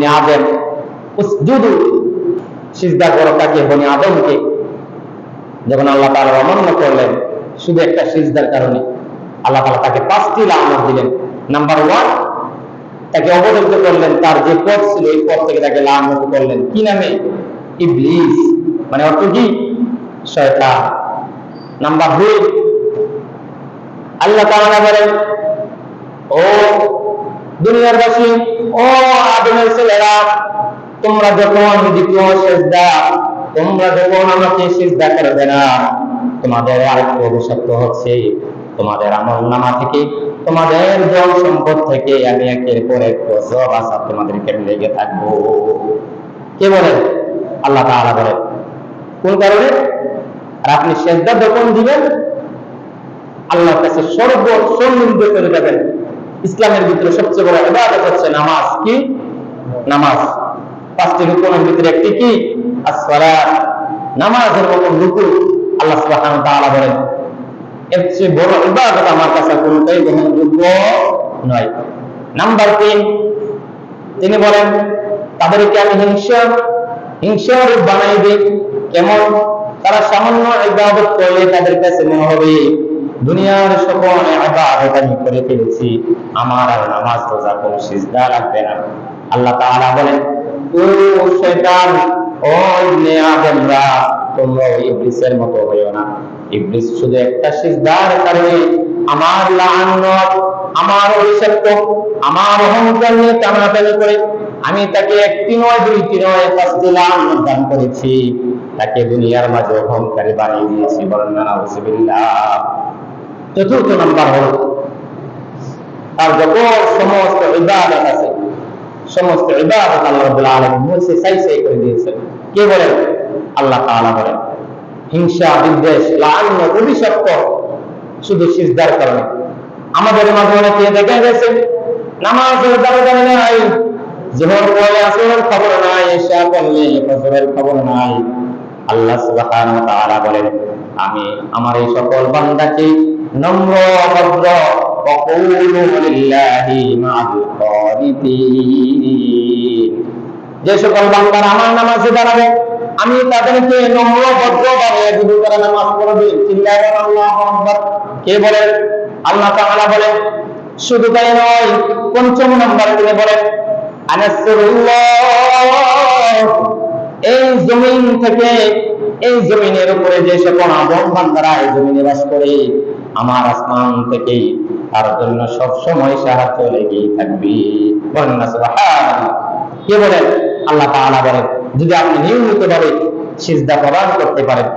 ইবনে আদম উসজুদু সিজদা করো তাকে বনি আদমকে। যখন আল্লাহ তাআলা অমান্য করলেন, শুধু একটা সিজদার কারণে আল্লাহ তাআলা তাকে পাঁচটি লানত দিলেন। নাম্বার ওয়ান তাকে অবদগ্ধ করলেন, তার যে পথ ছিল, এই পথ থেকে তাকে লানত করলেন। কি নামে? ইবলিস মানে অর্থ কি? শয়তান। নাম্বার দুই আল্লাহ তাআলা বলেন, ও দুনিয়ার বাসী, ও আদমের ছেলেরা, তোমরা যখন দ্বিতীয় সেজদা, তোমরা যখন আমাকে সেজদা করবে না, তোমাদের আরেকটু অভিশপ্ত হচ্ছে? তোমাদের আমল নামা থেকে, তোমাদের জল সম্পদ থেকে আমি একের পর এক গজব আসাদ তোমাদেরকে লেগে থাকব। কে বলেন আল্লাহ তাআলা বলেন কোন কারণে? আর আপনি সেজদা যখন দিবেন, আল্লাহর কাছে সর্ব সর্বসম্মিলিত করে যাবেন। ইসলামের ভিতরে সবচেয়ে বড় ইবাদত হচ্ছে নামাজ, কি? নামাজ। পাঁচটি রুকুনের ভিতরে একটি কি? আসসালাত। নামাজের মতন রুকু আল্লাহ সুবহানাহু ওয়া তাআলা বলেন। এর চেয়ে বড় ইবাদত আমার কাছে কোনটাই গ্রহণযোগ্য নয়। নাম্বার তিন, তিনি বলেন, তাদেরকে আমি হিংসা হিংসার বানাই দিই। কেমন? তারা সামান্য ইবাদত করলে তাদের কাছে মনে হবে। দুনিয়ার সকল ইবাদত আমি করে ফেলেছি। আমার আর নামাজ, রোজা, কোনো সিজদা লাগবে না। আল্লাহ তাআলা বলেন, ও শয়তান, ও ইবনে আদমরা তোমরা ওই ইবলিসের মতো হইও না। ইবলিস শুধু একটা সিজদার কারণে আমার লানত, আমার অভিশপ্ত, আমার অহংকার নিয়ে টানাটানি করে। আমি তাকে একটি নয়, দুইটি নয়, পাঁচটি লানত দান করেছি। তাকে দুনিয়ার মাঝে অহংকারী বানিয়ে দিয়েছি। বলেন না চতুর্থ নাম্বার হল। তার যত সমস্ত ইবাদত আছে, সমস্ত ইবাদত আল্লাহ রাব্বুল আলামিন মুছে সাই সাই করে দিয়েছেন। কে বলেন? আল্লাহ তাআলা বলেন, হিংসা, বিদ্বেষ লাআন্য অভিশপ্ত শুধু সিজদার কারণে। আমাদের মাঝে অনেকে দেখা গেছে, নামাজের দরকার নাই, জোহর পড়লে আসরের খবর নাই এশা পড়লে ফজরের খবর নাই। আল্লাহ সুবহানাহু ওয়া তাআলা বলেন, আমি, আমার এই সকল বান্দাকে নম্র, ভদ্র যে সকল বাংলার আমার নামাজে দাঁড়াবে, আমি তাদেরকে নম্র, ভদ্র বানিয়ে দিব তারা নামাজ পড়বে। আল্লাহ কে বলে? আল্লাহ তাআলা বলে, শুধু তাই নয়, পঞ্চম নম্বর তিনি বলে এই জমিন থেকে, এই জমিনের উপরে যে সকল আবহমান বান্দারা এই জমিনে বাস করে আমার আসমান থেকে তার জন্য সব সময় সাহায্য লেগেই থাকবে। কে বলেন? আল্লাহ তাআলা বলেন, যদি আপনি নিয়মিত ভাবে সিজদা প্রদান করতে পারেন,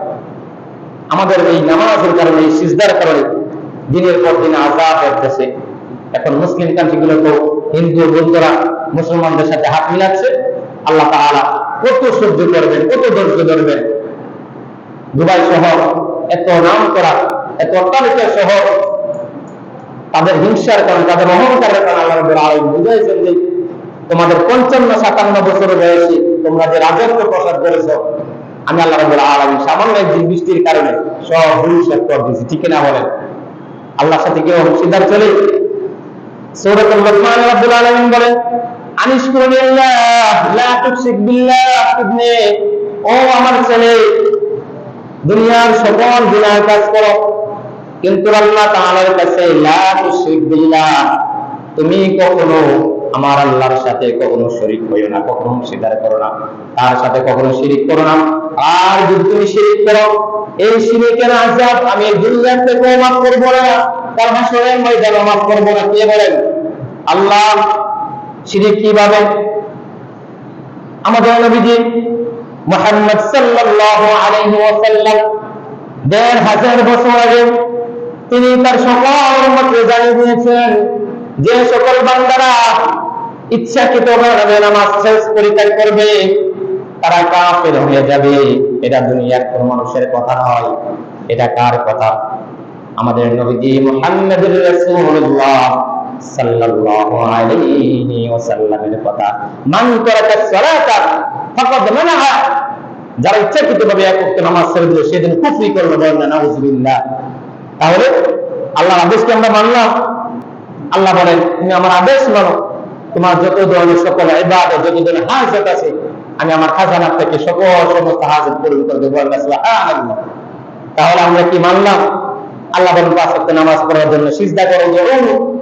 আমাদের এই নামাজের কারণে, এই সিজদার কারণে দিনের পর দিন আজাদ করতেছে এখন মুসলিম কান্ট্রিগুলো তো হিন্দু বন্ধুরা মুসলমানদের সাথে হাত মিলাচ্ছে। আল্লাহ তাআলা কত সহ্য করবেন, কত ধৈর্য ধরবেন। দুবাই শহর এত নাম করা তাদের হিংসার কারণে, তাদের অহংকারের কারণে বুঝাইছেন যে তোমাদের পঞ্চান্ন, সাতান্ন বছর বয়সে তোমরা যে রাজত্ব প্রসাদ করেছ, আমি আল্লাহ সামান্য বৃষ্টির কারণে সব ভবিষ্যৎ করে দিয়েছি, ঠিক না বলেন? সাথে কেউ অংশীদার চলে? লোকমান ও আমার ছেলে, দুনিয়ার সকল গুনাহ কাজ করো। কিন্তু আল্লাহ তাআলার কাছে, লা তুশরিক বিল্লাহ তুমি কখনো আমার আল্লাহর সাথে কখনো শরীক হইও না, কখনো অংশীদার করো না তার সাথে কখনো শিরিক করো না। আর যদি তুমি শিরিক করো, এই শিরিকের আযাব আমি দুনিয়াতে কেউ মাফ করব না। তার হাসরের ময়দানে মাফ করব না, কে বলেন? আল্লাহ শিরিক কীভাবে? আমাদের নবীজি মুহাম্মদ সাল্লাল্লাহু আলাইহি ওয়াসাল্লাম দেড় হাজার বছর আগে তিনি তার সকল উম্মতকে জানিয়ে দিয়েছেন। যে সকল বান্দারা ইচ্ছাকৃত ভাবে নামাজ শেষ পরিত্যাগ করবে, তারা কাফের হয়ে যাবে। এটা দুনিয়ার কোন মানুষের কথা নয়। এটা কার কথা? আমাদের নবীজি মুহাম্মদুর রাসূলুল্লাহ সাল্লাল্লাহু আলাইহি ওয়াসাল্লামের কথা। মান তারাকা সালাতা ফাকাদ মানাহা। যারা ইচ্ছাকৃত ভাবে এক ওয়াক্ত নামাজ ছেড়ে দিল, সেদিন কুফরি করল বলেন না নাউজুবিল্লাহ। তাহলে আল্লাহর আদেশকে আমরা মানলাম? আল্লাহ বলেন, তুমি আমার আদেশ মানো। তোমার যত ধরনের সকল ইবাদত, যত ধরনের হাজত আছে, আমি আমার খাজানা থেকে সকল সমস্ত হাজত দেবো আল্লাহ তাহলে আমরা কি মানলাম? আল্লাহ বলেন, পাঁচ ওয়াক্ত নামাজ পড়ার জন্য সিজদা করো জরুর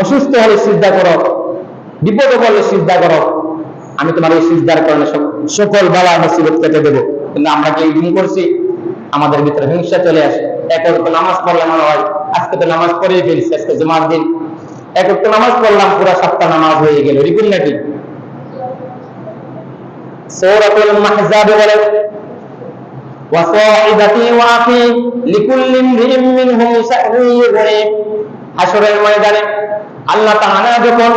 অসুস্থ হলে সিজদা করো, বিপদে পড়লে সিজদা করো। আমি তোমার এই সিজদার কারণে সক- সকল বালা মুসিবত কেটে দেবো। কিন্তু আমরা কি দিন করছি, আমাদের ভিতরে হিংসা চলে আসে। এক ওয়াক্ত নামাজ পড়লে মনে হয় আজকে তো নামাজ পড়েই ফেলছি আজকে জুমার দিন এক ওয়াক্ত নামাজ পড়লাম পুরা সপ্তাহ নামাজ হয়ে গেল রিপুল নাকি সূরাতুল মাহজাব বলে وصاحبتي واخي لكل امرئ منهم شأن يغنيه হাসরের ময়দানে আল্লাহ তাআলা যখন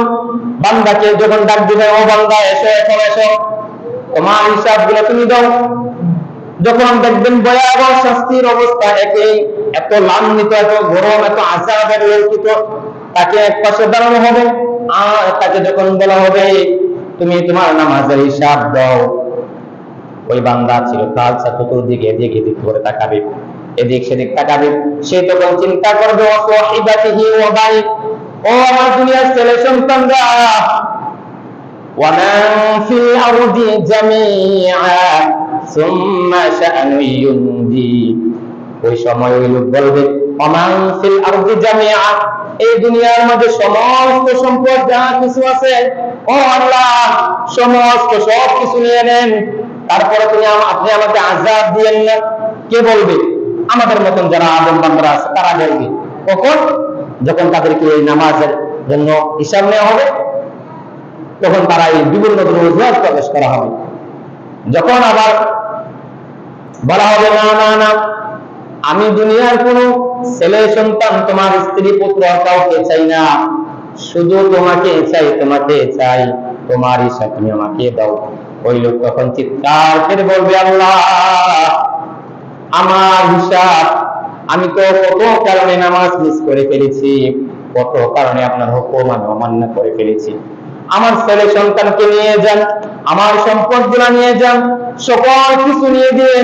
বান্দাকে যখন ডাক দিবে ও বান্দা এসো এখন এসো তোমার হিসাবগুলো তুমি দাও যখন দেখবেন ভয়াবহ শাস্তির অবস্থা, একেই এত লাঞ্ছিত, এত গরম, এত আজাবের লঙ্কিত তাকে এক পাশে দাঁড়ানো হবে। আর তাকে যখন বলা হবে, তুমি তোমার নামাজের হিসাব দাও। ওই বান্দা ছিল কাল চতুর্দিকে, এদিক এদিক করে তাকাবে, এদিক সেদিক তাকাবে। সে তখন চিন্তা করবে অসহিবাতিহি ও বাই ও আমার দুনিয়ার ছেলে সন্তানরা ওয়ামান ফিল আরদি জামিআ ওই সময় ওই লোক বলবে এই দুনিয়ার মধ্যে সমস্ত সম্পদ যা কিছু আছে, ও আল্লাহ, সমস্ত সব কিছু নিয়ে নেন। তারপরে তুমি আপনি আমাকে আজাদ দিয়েন না। কে বলবে? আমাদের মতন যারা আদম বান্ধবরা আছে, তারা বলবে। কখন? যখন তাদেরকে এই নামাজের জন্য হিসাব নেওয়া হবে, তখন তারা এই বিভিন্ন ধরনের প্রবেশ করা হবে। যখন আবার বলা হবে, না না না, আমি দুনিয়ার কোন ছেলে সন্তান তোমার স্ত্রী, পুত্র কাউকে চাই না। শুধু তোমাকে চাই তোমাকে চাই তোমার ইচ্ছা তুমি আমাকে দাও। ওই লোক তখন চিৎকার করে বলবে, আল্লাহ, আমার হিসাব, আমি তো কত কারণে নামাজ মিস করে ফেলেছি, কত কারণে আপনার হুকুম আমি অমান্য করে ফেলেছি। আমার ছেলে সন্তানকে নিয়ে যান, আমার সম্পদগুলা নিয়ে যান, সকল কিছু নিয়ে দিয়ে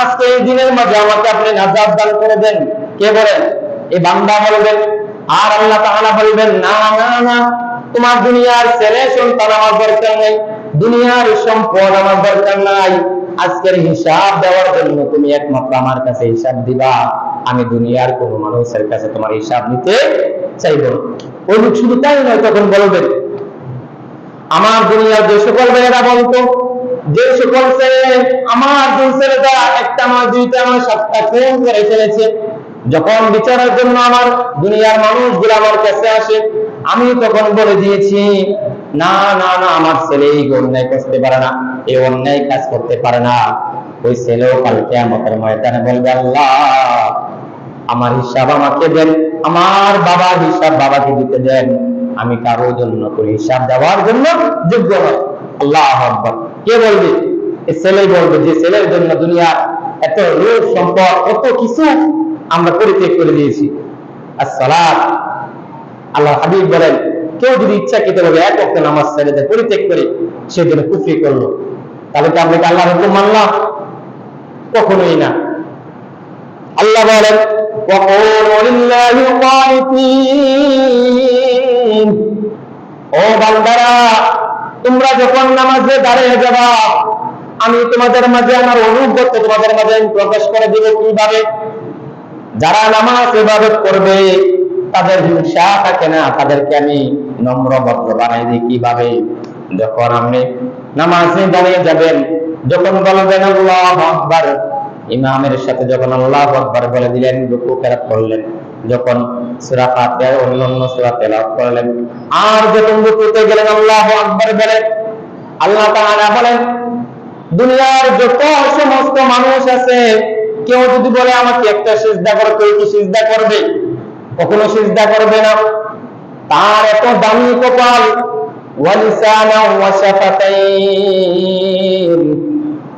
আজকে এই দিনের মাঝে আমাকে আপনি নাজাদ দান করে দেন। কে বলেন? এই বান্দা বলবেন, আর আল্লাহ তাহলে বলবেন, না না না, তোমার দুনিয়ার ছেলে সন্তান আমার দরকার নেই। দুনিয়ার সম্পদ আমার দরকার নাই। আজকের হিসাব দেওয়ার জন্য তুমি একমাত্র আমার কাছে হিসাব দিবা। আমি দুনিয়ার কোন মানুষের কাছে তোমার হিসাব নিতে চাইব ওই লোক শুধু তাই নয়, তখন বলবেন আমার দুনিয়ার যে সকল মেয়েরা বলতো, যে সকল ছেলে, আমার দুই ছেলেটা একটা আমার দুইটা আমার সাতটা খুন করে ফেলেছে, যখন বিচারের জন্য আমার দুনিয়ার মানুষগুলো আমার কাছে আসে, আমি তখন বলে দিয়েছি না না না, আমার ছেলে এই অন্যায় করতে পারে না, এই অন্যায় কাজ করতে পারে না। ওই ছেলেও কালকে আমাদের ময়দানে বলবে, আল্লাহ, আমার হিসাব আমাকে দেন, আমার বাবার হিসাব বাবাকে দিতে দেন। আমি কারও জন্য করে হিসাব দেওয়ার জন্য যোগ্য নয় আল্লাহ আকবার। কে বলবে? এ ছেলে বলবে যে ছেলের জন্য দুনিয়ার এত রূপ, সম্পদ কত কিছু আমরা পরিত্যাগ করে দিয়েছি। আর সালাত আল্লাহ হাবিব বলেন কেউ যদি ইচ্ছাকৃত ভাবে এক অক্ত নামাজ ছেড়ে দেয়, পরিত্যাগ করে, সে যেন কুফরি করল। তাহলে তো আমরা আল্লাহ হুকুম মানলাম? কখনোই না। আল্লাহ বলেন ও বান্দারা, তোমরা যখন নামাজে দাঁড়িয়ে যাবা, আমি তোমাদের মাঝে আমার অনুগত তোমাদের মাঝে আমি প্রকাশ করে দিব কীভাবে? যারা নামাজ এভাবে করবে, তাদের হিংসা থাকে না, তাদেরকে আমি নম্র ভদ্র বানাই দিই কীভাবে যখন আপনি নামাজে দাঁড়িয়ে যাবেন, যখন বলবেন, আল্লাহ ইমামের সাথে যখন আল্লাহ আকবার বলে দিলেন, রুকু কেরাত করলেন। যখন সূরা ফাতিহার অন্যান্য সূরা তেলাওয়াত করলেন, আর যখন রুকুতে গেলেন, আল্লাহ আকবার বলেন আল্লাহ তাআলা বলেন, দুনিয়ার যত সমস্ত মানুষ আছে, কেউ যদি বলে আমাকে একটা সিজদা করো, কেউ কি সিজদা করবে? কখনো সিজদা করবে না। তার এত দামি কপাল ওয়ালিসানা ওয়াশাফাতাইন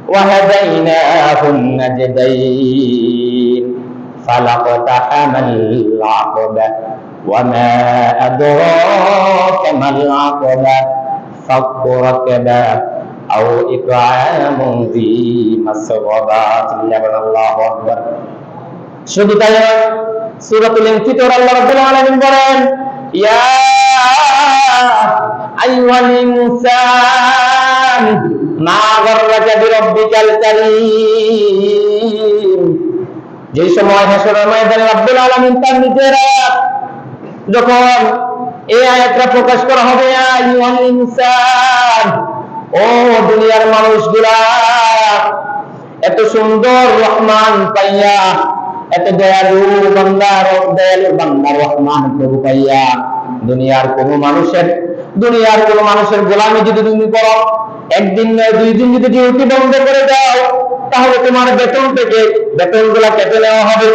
وهديناه النجدين فلقتحم العقبة وما أدراك ما العقبة فك ركبة أو إطعام ذي مسغبة الله أكبر শুধু তাই নয় সূরাতুল ইনফিতর আল্লাহ রাব্বুল আলামিন বলেন ইয়া আইয়ুহাল ইনসান মা গাররাকা বিরাব্বিকাল কারীম যে সময় হাসরের ময়দানে রব্বুল আলামিন তার নিজের যখন এই আয়াতটা প্রকাশ করা হবে ও দুনিয়ার মানুষগুলা, এত সুন্দর রহমান পাইয়া এত দয়ালু বান্দার দয়ালু বান্দার রহমান, প্রভু পাইয়া। দুনিয়ার কোন মানুষের, দুনিয়ার কোন মানুষের গোলামি যদি তুমি করো, একদিন নয়, দুই দিন যদি ডিউটি বন্ধ করে দাও, তাহলে তোমার বেতন থেকে বেতনগুলা কেটে নেওয়া হবে।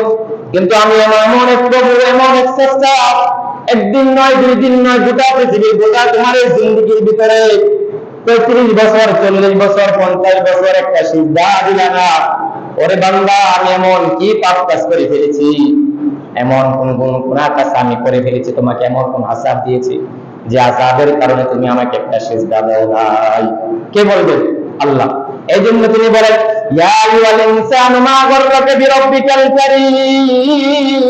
কিন্তু আমি এমন এক প্রভু, এমন এক চেষ্টা একদিন নয়, দুই দিন নয়, গোটা পৃথিবী গোটা তোমার এই জিন্দগির ভিতরে পঁয়ত্রিশ বছর, চল্লিশ বছর, পঞ্চাশ বছর একটা সিদ্ধা দিলা না। ওরে বান্দা, আমি এমন কি পাপ কাজ করে ফেলেছি? এমন কোন কোন কোন কাজ আমি করে ফেলেছি, তোমাকে এমন কোন আসাব দিয়েছি যে আসাবের কারণে তুমি আমাকে একটা সিজদা দাও নাই কে বলবে? আল্লাহ। এই জন্য তিনি বলেন, ইয়া আইয়ুহাল মা গররাকা বিরাব্বিকাল কারীম।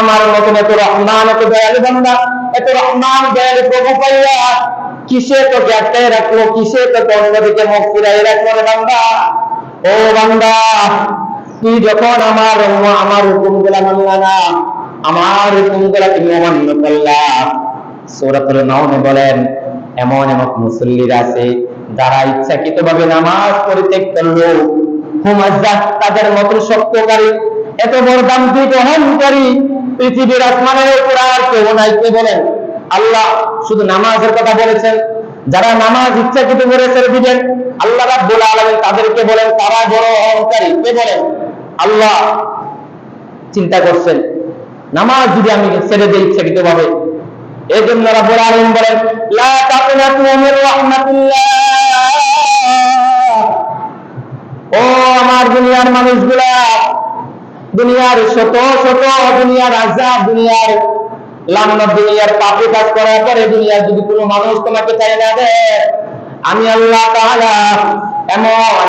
আমার মতন এত রহমান, এত দয়ালু বান্দা, এত রহমান, দয়ালু প্রভু পাইয়া কিসে তোকে আটকায় রাখল? কিসে তোকে অন্যদিকে মুখ ফিরাই রাখল রে বান্দা? ও বান্দা, তুই যখন আমার আমার হুকুমগুলা মানলা না, আমার হুকুমগুলা তুমি অমান্য করলা। সৌরাতুল নাউনে বলেন, এমন এমন মুসল্লিরা আছে, যারা ইচ্ছাকৃত ভাবে নামাজ পরিত্যাগ করল হুমাজ্জা তাদের মতন শক্তকারী, এত বড় দাম্ভিক করি পৃথিবীর আসমানের উপর আর কেউ নাই, কে বলেন? আল্লাহ শুধু নামাজের কথা বলেছেন। যারা নামাজ ইচ্ছাকৃত করে ছেড়ে দিবেন, আল্লাহ রাব্বুল আলামিন তাদেরকে বলেন, তারা বড় অহংকারী। কে বলেন? আল্লাহ চিন্তা করছেন, নামাজ যদি আমি ছেড়ে দিই ইচ্ছাকৃত ভাবে এই জন্য রাব্বুল আলামিন বলেন, লা তাকুনাতু মির রাহমাতিল্লাহ। ও আমার দুনিয়ার মানুষগুলা, দুনিয়ার শত শত, দুনিয়ার আজাব দুনিয়ার লামনা দুনিয়ার পাপে কাজ করার পরে দুনিয়ার যদি কোনো মানুষ তোমাকে চাই না দেয়, আমি আল্লাহ তাহলে এমন